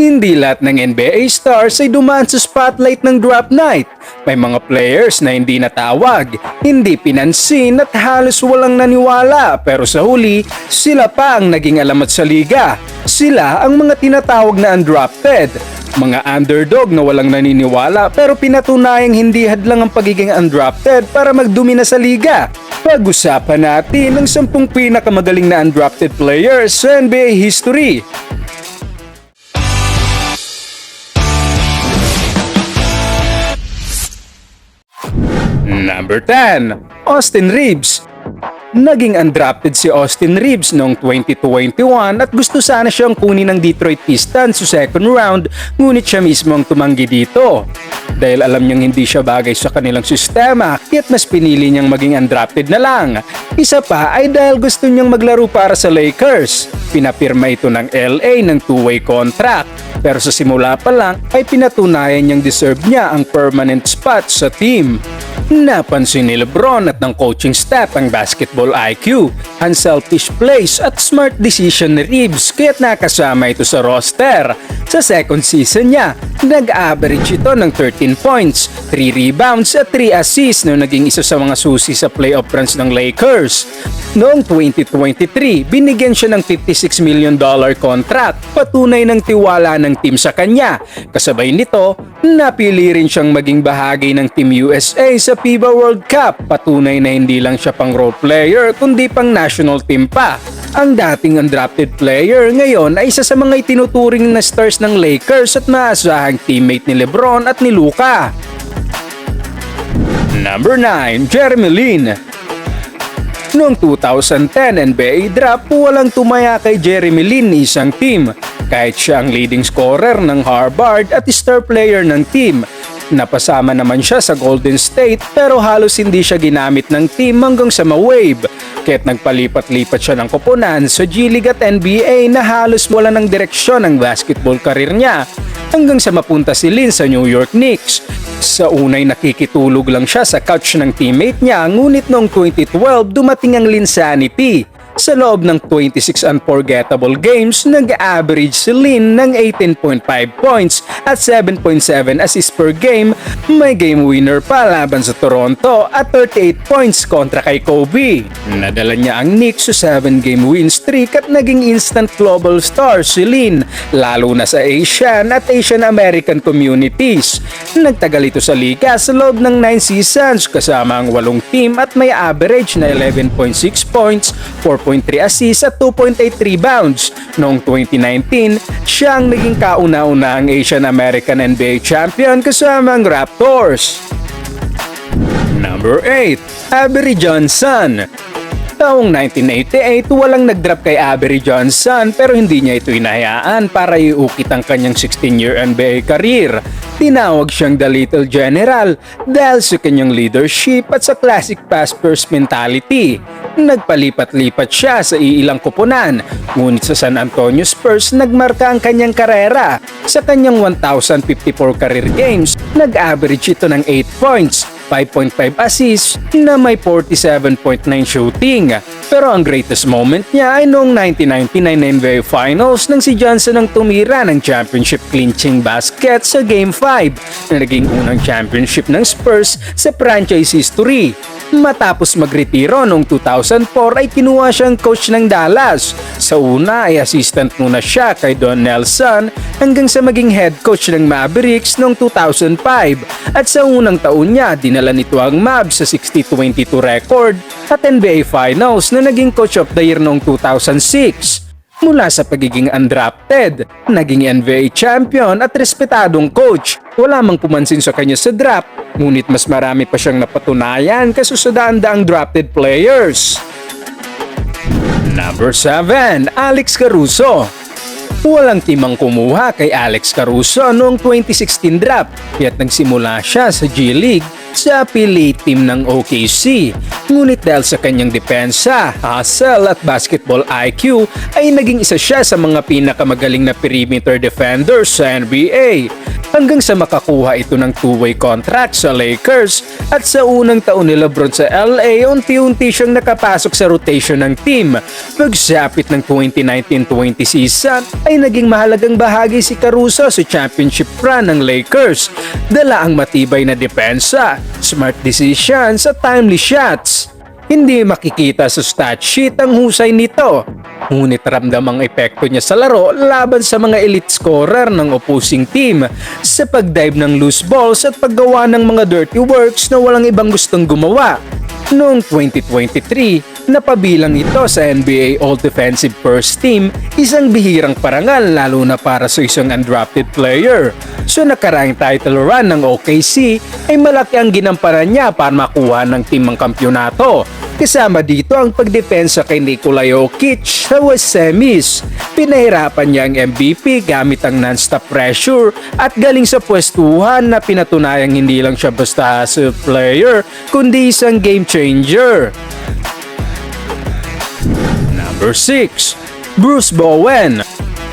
Hindi lahat ng NBA stars ay dumaan sa spotlight ng draft night. May mga players na hindi natawag, hindi pinansin at halos walang naniwala pero sa huli, sila pa ang naging alamat sa liga. Sila ang mga tinatawag na undrafted. Mga underdog na walang naniniwala pero pinatunayang hindi hadlang ang pagiging undrafted para magdumi na sa liga. Pag-usapan natin ang 10 pinakamagaling na undrafted players sa NBA history. Number 10, Austin Reeves. Naging undrafted si Austin Reeves noong 2021 at gusto sana siyang kunin ng Detroit Pistons sa second round ngunit siya mismo ang tumanggi dito. Dahil alam niyang hindi siya bagay sa kanilang sistema kaya't mas pinili niyang maging undrafted na lang. Isa pa ay dahil gusto niyang maglaro para sa Lakers. Pinapirma ito ng LA ng two-way contract pero sa simula pa lang ay pinatunayan niyang deserve niya ang permanent spot sa team. Napansin ni Lebron at ng coaching staff ang basketball IQ, unselfish plays at smart decision ni Reeves kaya't nakasama ito sa roster. Sa second season niya, nag-average ito ng 13 points, 3 rebounds at 3 assists na naging isa sa mga susi sa playoff runs ng Lakers. Noong 2023, binigyan siya ng 56 million dollar contract, patunay ng tiwala ng team sa kanya. Kasabay nito, napili rin siyang maging bahagi ng Team USA sa FIBA World Cup. Patunay na hindi lang siya pang role player kundi pang national team pa. Ang dating undrafted player ngayon ay isa sa mga itinuturing na stars ng Lakers at maasahang teammate ni Lebron at ni Luka. Number 9, Jeremy Lin. Noong 2010 NBA draft, walang tumaya kay Jeremy Lin isang team. Kahit siya ang leading scorer ng Harvard at star player ng team. Napasama naman siya sa Golden State pero halos hindi siya ginamit ng team hanggang sa ma-wave. Kaya't nagpalipat-lipat siya ng koponan sa G-League at NBA na halos wala ng direksyon ang basketball career niya hanggang sa mapunta si Lin sa New York Knicks. Sa unay nakikitulog lang siya sa couch ng teammate niya ngunit noong 2012 dumating ang Linsanity. Sa loob ng 26 unforgettable games, nag-average si Lin ng 18.5 points at 7.7 assists per game. May game winner pa laban sa Toronto at 38 points kontra kay Kobe. Nadala niya ang Knicks sa 7-game win streak at naging instant global star si Lin, lalo na sa Asian at Asian American communities. Nagtagal ito sa liga sa loob ng 9 seasons kasama ang 8 team at may average na 11.6 points, 4.3 assists at 2.8 rebounds. Noong 2019, siya ang naging kauna-unahang Asian American NBA champion kasama ang Raptors. Number 8, Avery Johnson. Taong 1988, walang nag-drop kay Avery Johnson pero hindi niya ito inahayaan para iukit ang kanyang 16-year NBA career. Tinawag siyang The Little General dahil sa kanyang leadership at sa classic pass-first mentality. Nagpalipat-lipat siya sa iilang kupunan, ngunit sa San Antonio Spurs nagmarka ang kanyang karera. Sa kanyang 1,054 career games, nag-average ito ng 8 points, 5.5 assists na may 47.9 shooting. Pero ang greatest moment niya ay noong 1999 NBA Finals nang si Johnson ang tumira ng championship clinching basket sa Game 5 na naging unang championship ng Spurs sa franchise history. Matapos magretiro noong 2004 ay kinuha siyang coach ng Dallas. Sa una ay assistant muna siya kay Don Nelson hanggang sa maging head coach ng Mavericks noong 2005 at sa unang taon niya dinala nito ang Mavs sa 60-22 record at NBA Finals na naging coach of the year noong 2006. Mula sa pagiging undrafted, naging NBA champion at respetadong coach. Wala mang pumansin sa kanya sa draft, ngunit mas marami pa siyang napatunayan kasi sa daan-daang drafted players. Number 7, Alex Caruso. Walang timang kumuha kay Alex Caruso noong 2016 draft kaya't nagsimula siya sa G-League sa affiliate team ng OKC. Ngunit dahil sa kanyang depensa, hustle at basketball IQ ay naging isa siya sa mga pinakamagaling na perimeter defenders sa NBA. Hanggang sa makakuha ito ng two-way contract sa Lakers at sa unang taon ni Lebron sa LA unti-unti siyang nakapasok sa rotation ng team. Pagsapit ng 2019-20 season ay naging mahalagang bahagi si Caruso sa championship run ng Lakers. Dala ang matibay na depensa, smart decisions at timely shots. Hindi makikita sa stat sheet ang husay nito. Ngunit ramdam ang epekto niya sa laro laban sa mga elite scorer ng opposing team sa pagdive ng loose balls at paggawa ng mga dirty works na walang ibang gustong gumawa. Noong 2023, napabilang ito sa NBA All-Defensive First Team, isang bihirang parangal lalo na para sa isang undrafted player. So nakaraang title run ng OKC ay malaki ang ginamparan niya para makuha ng team ang kampyonato. Kasama dito ang pagdepensa kay Nikola Jokic sa West Semis. Pinahirapan niya ang MVP gamit ang non-stop pressure at galing sa pwestuhan na pinatunayang hindi lang siya basta hustle player kundi isang game changer. Number 6. Bruce Bowen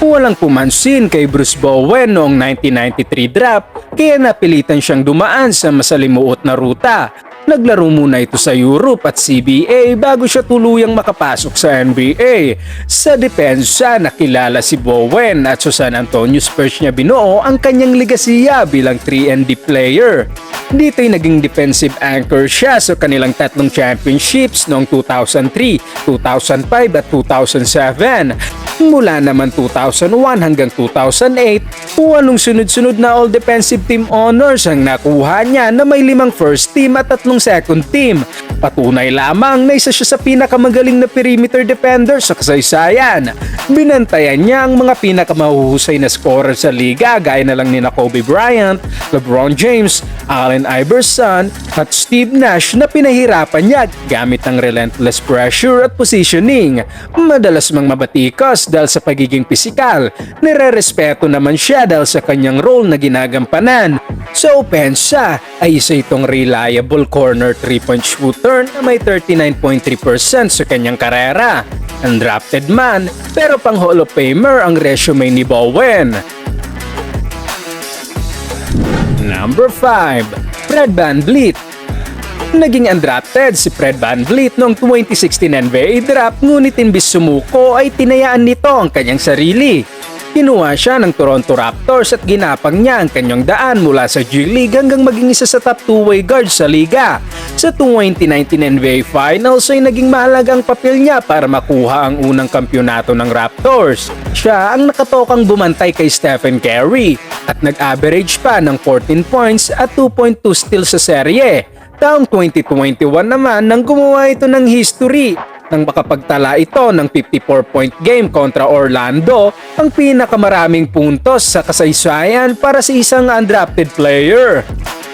Walang pumansin kay Bruce Bowen noong 1993 draft kaya napilitan siyang dumaan sa masalimuot na ruta. Naglaro muna ito sa Europe at CBA bago siya tuluyang makapasok sa NBA. Sa depensa, nakilala si Bowen at sa San Antonio Spurs niya binuo ang kanyang legasiya bilang 3 and D player. Dito'y naging defensive anchor siya sa kanilang tatlong championships noong 2003, 2005 at 2007. Mula naman 2001 hanggang 2008, walong sunod-sunod na All Defensive Team Honors ang nakuha niya na may limang first team at tatlong second team. Patunay lamang na isa siya sa pinakamagaling na perimeter defender sa kasaysayan. Binantayan niya ang mga pinakamahuhusay na scorer sa liga gaya na lang ni Kobe Bryant, LeBron James, Allen Iverson at Steve Nash na pinahirapan niya gamit ang relentless pressure at positioning. Madalas mang mabatikas dahil sa pagiging pisikal, nire-respeto naman siya dahil sa kanyang role na ginagampanan. Sa opensa ay isa itong reliable corner 3-point shooter na may 39.3% sa kanyang karera. Undrafted man pero pang Hall of Famer ang resume ni Bowen. Number 5. Fred Van Vliet Naging undrafted si Fred Van Vliet noong 2016 NBA draft ngunit imbis sumuko ay tinayaan nito ang kanyang sarili. Kinuha siya ng Toronto Raptors at ginapang niya ang kanyang daan mula sa G League hanggang maging isa sa top two-way guard sa liga. Sa 2019 NBA Finals ay naging mahalagang papel niya para makuha ang unang kampyonato ng Raptors. Siya ang nakatokang bumantay kay Stephen Curry at nag-average pa ng 14 points at 2.2 steals sa serye. Taong 2021 naman nang gumawa ito ng history nang makapagtala ito ng 54-point game kontra Orlando, ang pinakamaraming puntos sa kasaysayan para sa isang undrafted player.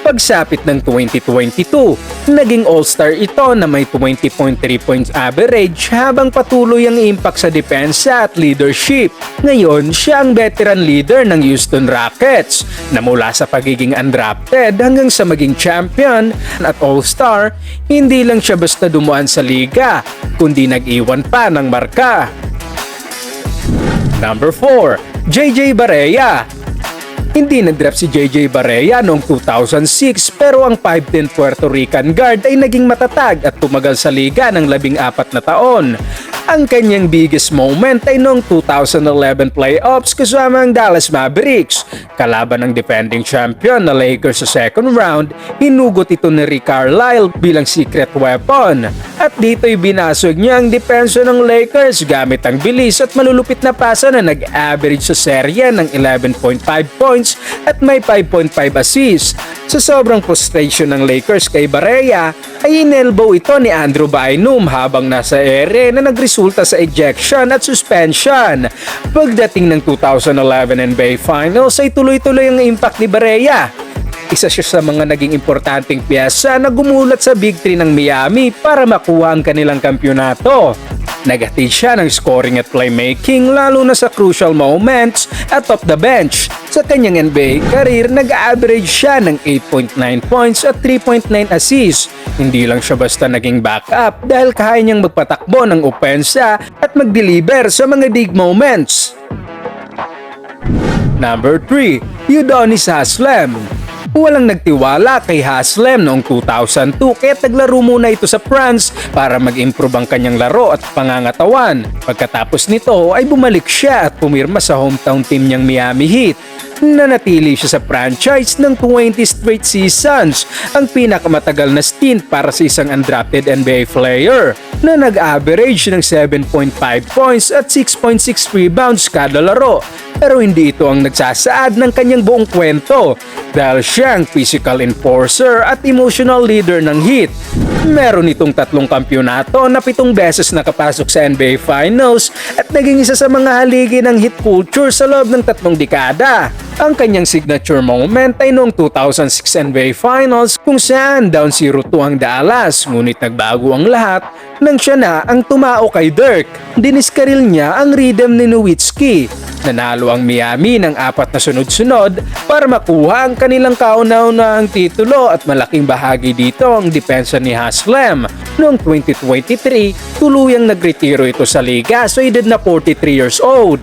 Pagsapit ng 2022, naging all-star ito na may 20.3 points average habang patuloy ang impact sa depensa at leadership. Ngayon, siya ang veteran leader ng Houston Rockets na mula sa pagiging undrafted hanggang sa maging champion at all-star, hindi lang siya basta dumuan sa liga, kundi nag-iwan pa ng marka. Number 4. JJ Barea hindi nag-draft si JJ Barea noong 2006 pero ang 5'10 Puerto Rican guard ay naging matatag at tumagal sa liga ng labing apat na taon. Ang kanyang biggest moment ay noong 2011 playoffs kasama ang Dallas Mavericks. Kalaban ng defending champion na Lakers sa second round, hinugot ito ni Rick Carlisle bilang secret weapon. At dito'y binasog niya ang depensa ng Lakers gamit ang bilis at malulupit na pasa na nag-average sa serye ng 11.5 points at may 5.5 assists. Sa sobrang frustration ng Lakers kay Barea, ay inelbow ito ni Andrew Bynum habang nasa ere na nagresulta sa ejection at suspension. Pagdating ng 2011 NBA Finals ay tuloy-tuloy ang impact ni Barea. Isa siya sa mga naging importanteng piyesa na gumulat sa Big 3 ng Miami para makuha ang kanilang kampyonato. Nagatid siya ng scoring at playmaking lalo na sa crucial moments at off the bench. Sa kanyang NBA career, nag-average siya ng 8.9 points at 3.9 assists. Hindi lang siya basta naging backup dahil kaya niyang magpatakbo ng opensa at mag-deliver sa mga big moments. Number 3, Udonis Haslem. Walang nagtiwala kay Haslem noong 2002 kaya naglaro muna ito sa France para mag-improve ang kanyang laro at pangangatawan. Pagkatapos nito ay bumalik siya at pumirma sa hometown team niyang Miami Heat. Nanatili siya sa franchise ng 20 straight seasons, ang pinakamatagal na stint para sa isang undrafted NBA player na nag-average ng 7.5 points at 6.6 rebounds kada laro. Pero hindi ito ang nagsasaad ng kanyang buong kwento dahil siya ang physical enforcer at emotional leader ng Heat. Meron itong tatlong kampyonato na pitong beses nakapasok sa NBA Finals at naging isa sa mga haligi ng Heat culture sa loob ng tatlong dekada. Ang kanyang signature moment ay noong 2006 NBA Finals kung saan down 0-2 ang Dallas ngunit nagbago ang lahat nang siya na ang tumao kay Dirk. Diniskaril niya ang rhythm ni Nowitzki. Nanalo ang Miami ng apat na sunod-sunod para makuha ang kanilang kauna-unahang titulo at malaking bahagi dito ang depensa ni Haslem. Noong 2023, tuluyang nagretiro ito sa liga so edad na 43 years old.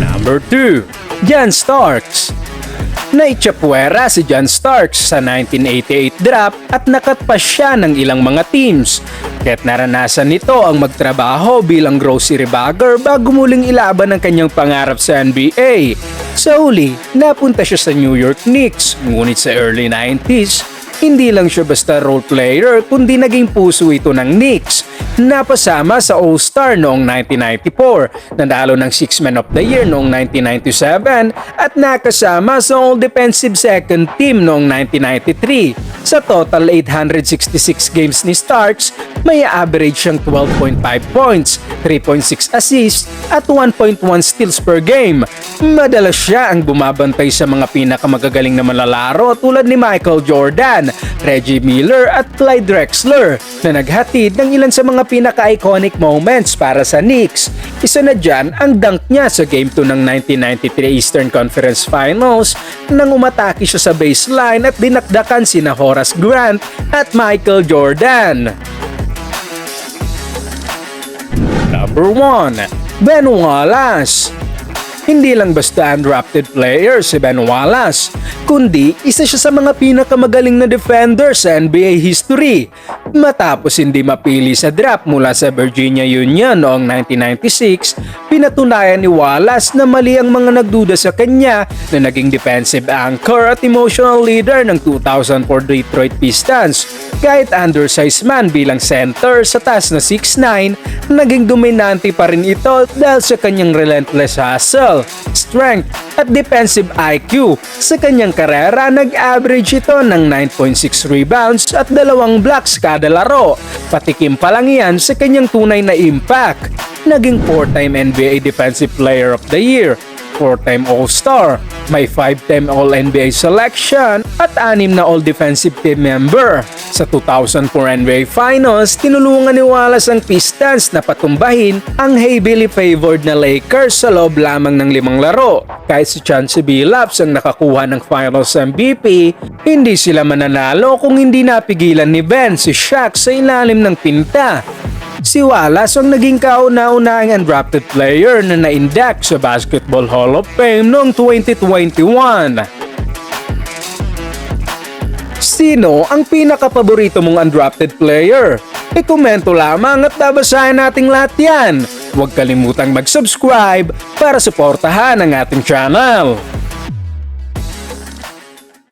Number 2, John Starks. Naitsapwera si John Starks sa 1988 draft at nakatpas siya ng ilang mga teams. Kaya't naranasan nito ang magtrabaho bilang grocery bagger bago muling ilaban ang kanyang pangarap sa NBA. Sa huli, napunta siya sa New York Knicks, ngunit sa early 90s, hindi lang siya basta role player kundi naging puso ito ng Knicks. Napasama sa All-Star noong 1994, nanalo ng Six Man of the Year noong 1997 at nakasama sa All Defensive Second Team noong 1993. Sa total 866 games ni Starks, may average siyang 12.5 points, 3.6 assists at 1.1 steals per game. Madalas siya ang bumabantay sa mga pinakamagagaling na malalaro tulad ni Michael Jordan, Reggie Miller at Clyde Drexler na naghatid ng ilan sa mga pinaka-iconic moments para sa Knicks. Isa na dyan ang dunk niya sa Game 2 ng 1993 Eastern Conference Finals nang umatake siya sa baseline at dinakdakan sina Horace Grant at Michael Jordan. Number 1. Ben Wallace hindi lang basta undrafted player si Ben Wallace, kundi isa siya sa mga pinakamagaling na defender sa NBA history. Matapos hindi mapili sa draft mula sa Virginia Union noong 1996, pinatunayan ni Wallace na mali ang mga nagduda sa kanya na naging defensive anchor at emotional leader ng 2004 Detroit Pistons. Kahit undersized man bilang center sa taas na 6'9, naging dominante pa rin ito dahil sa kanyang relentless hustle, strength at defensive IQ. Sa kanyang karera, nag-average ito ng 9.6 rebounds at dalawang blocks kada laro. Patikim pa lang yan sa kanyang tunay na impact. Naging 4-time NBA Defensive Player of the Year, 4-time All-Star, may 5-time All-NBA selection at 6 na All-Defensive Team member. Sa 2004 NBA Finals, tinulungan ni Wallace ang Pistons na patumbahin ang heavily favored na Lakers sa loob lamang ng limang laro. Kahit si Chauncey Billups ang nakakuha ng Finals MVP, hindi sila mananalo kung hindi napigilan ni Ben si Shaq sa ilalim ng pinta. Si Wallace ang naging kauna-unahang undrafted player na na-induct sa Basketball Hall of Fame noong 2021. Sino ang pinakapaborito mong undrafted player? I-komento lamang at babasahin nating lahat yan. Huwag kalimutang mag-subscribe para suportahan ang ating channel.